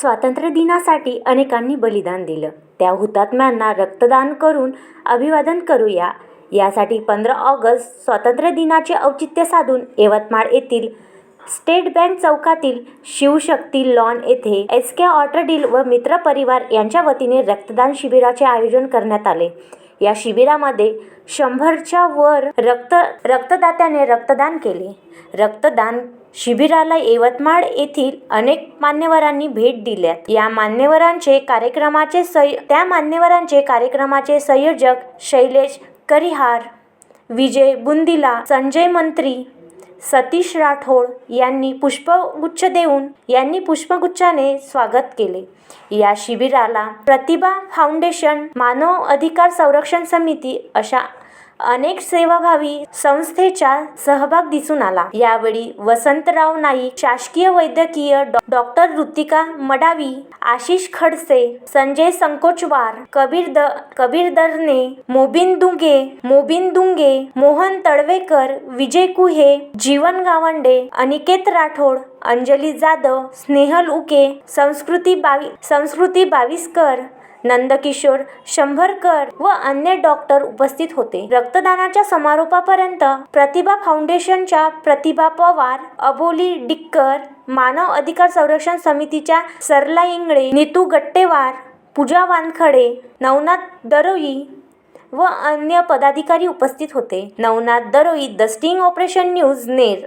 स्वातंत्र्य दिनासाठी अनेकांनी बलिदान दिलं. त्या हुतात्म्यांना रक्तदान करून अभिवादन करूया. यासाठी पंधरा ऑगस्ट स्वातंत्र्य दिनाचे औचित्य साधून यवतमाळ येथील स्टेट बँक चौकातील शिवशक्ती लॉन येथे एस के ऑटरडील व मित्र परिवार यांच्या वतीने रक्तदान शिबिराचे आयोजन करण्यात आले. या शिबिरामध्ये शंभरच्या वर रक्त रक्तदात्याने रक्तदान केले. रक्तदान शिबिराला यवतमाळ येथील अनेक मान्यवरांनी भेट दिल्यात. या मान्यवरांचे कार्यक्रमाचे सय त्या मान्यवरांचे कार्यक्रमाचे संयोजक शैलेश करिहार विजय बुंदिला संजय मंत्री सतीश राठोड यांनी पुष्पगुच्छ देऊन यांनी पुष्पगुच्छाने स्वागत केले. या शिबिराला प्रतिभा फाउंडेशन मानव अधिकार संरक्षण समिती अशा अनेक सेवाभावी संस्थेचा सहभाग दिसून आला. यावेळी वसंतराव नाईक शासकीय वैद्यकीय डॉ- डॉक्टर ऋतिका मडावी आशिष खडसे संजय संकोचवार कबीर द कबीर दरने मोबिन दुंगे मोबिन दुंगे मोहन तळवेकर विजय कुहे जीवन गावंडे अनिकेत राठोड अंजली जाधव स्नेहल उके संस्कृती बावी संस्कृती बाविस्कर नंदकिशोर शंभरकर व अन्य डॉक्टर उपस्थित होते. रक्तदानाच्या समारोपापर्यंत प्रतिभा फाउंडेशनच्या प्रतिभा पवार अबोली डिक्कर मानव अधिकार संरक्षण समितीच्या सरला इंगळे नीतू गट्टेवार पूजा वानखडे नवनाथ दरोई व अन्य पदाधिकारी उपस्थित होते. Navnath Daroi the sting operation news Ner